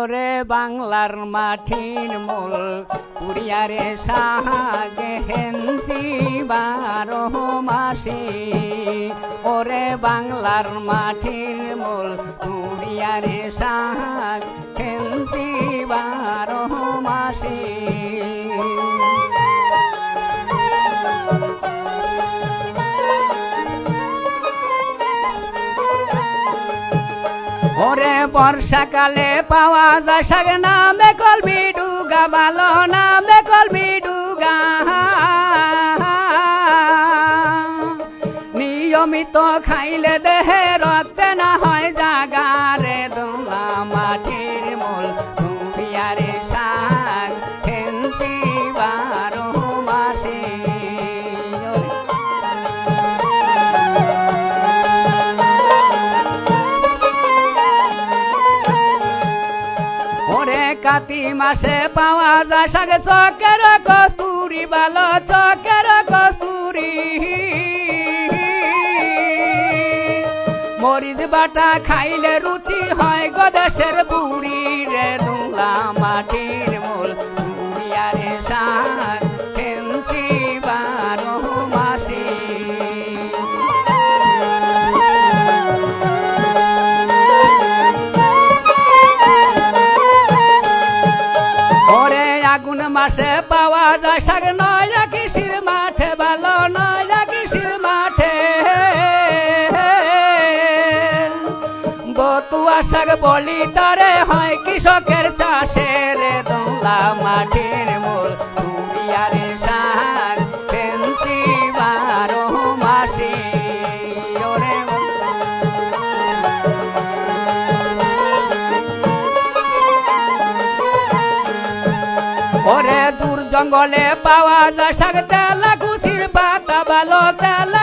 ওরে বাংলার মাঠির মূল। কুড়িয়ারে সাহাগে হেনসি বারো মাসি। ওরে বাংলার মাঠির মূল, কুড়িয়ারে সাহাগ হেনসি বারো মাসি। ওরে বর্ষাকালে পাওয়া যায় শাক, নামে কলমি ডুগা ভালো নামে কলমি ডুগা। নিয়মিত খাইলে দেহে রক্তে না হয় জাগারে দোলা মাটির মূল কুড়িয়ারে শাক। ফেন্সি বারো মাসে। ওরে কাতি মাসে পাওয়া যায় সাগে চকের কস্তুরি ভালো চকের কস্তুরি। মরিচ বাটা খাইলে রুচি হয় গদেশের বুড়ি রে দুলা মাটির মূল দুনিয়ারে শাক মাসে পাওয়া যায় শাক, নয় কৃষির মাঠে ভালো নয় কৃষির মাঠে। বতুয়া শাক বলি তারে হয় কৃষকের চাষের, দোলা মাঠের মূল তুমিয়ারে শাক জঙ্গলে পাওয়া যায় শাক তেলা কুচির পাতা বালো তেলা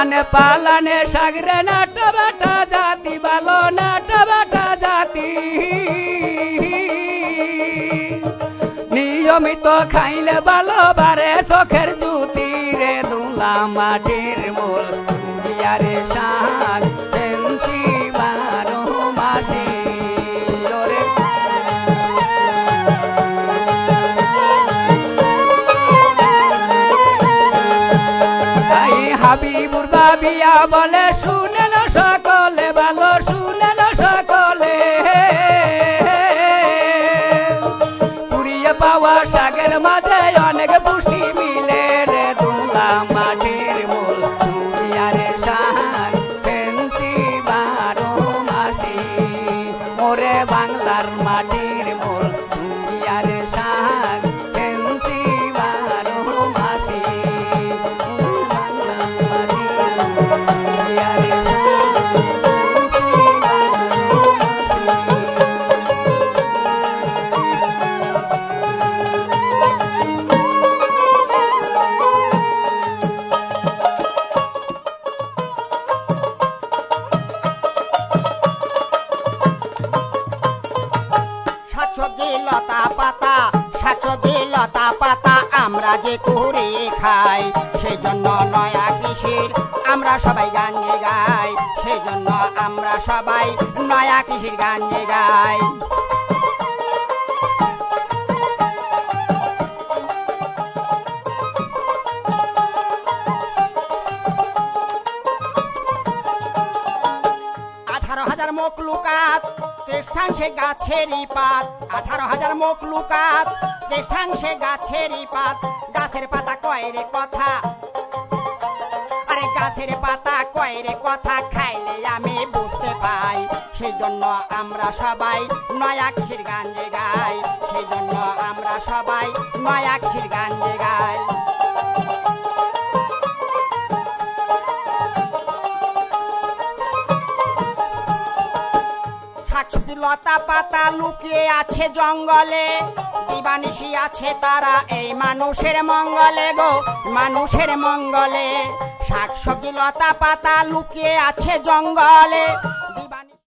ওরে পালনে, সাগরে নাট বাটা জাতি, বালো নাট বাটা জাতি। নিয়মিত খাইলে বালো বারে চোখের জুতি রে, দুলা মাটির মূল দুনিয়ারে বাবিয়া বলে শুনে না সকলে ভালো শুনে না সকলে। পুড়িয়ে পাওয়া সাগের মাঝে লতা পাতা শাকসবজি লতা পাতা আমরা যে করে খাই সেই জন্য নয়া কৃষির আমরা সবাই গান গাই সেই জন্য আমরা সবাই নয়া কৃষির গান গাই। আঠারো হাজার মুখ লুকাত শ্রেষ্ঠাংশে গাছেরই পাত, আঠারো হাজার মুখ লুকাত। শ্রেষ্ঠাংশে গাছেরই পাত, গাছের পাতা কয় রে কথা? আরে গাছের পাতা কয় রে কথা? খাইলে আমি বুঝতে পাই সেই জন্য আমরা সবাই নয়া কৃষির গান যে গাই সেই জন্য আমরা সবাই নয়া কৃষির গান যে গাই লতা পাতা লুকিয়ে আছে জঙ্গলে, দিবানিশি আছে তারা এই মানুষের মঙ্গলে গো, মানুষের মঙ্গলে। শাকসবজি লতা পাতা লুকিয়ে আছে জঙ্গলে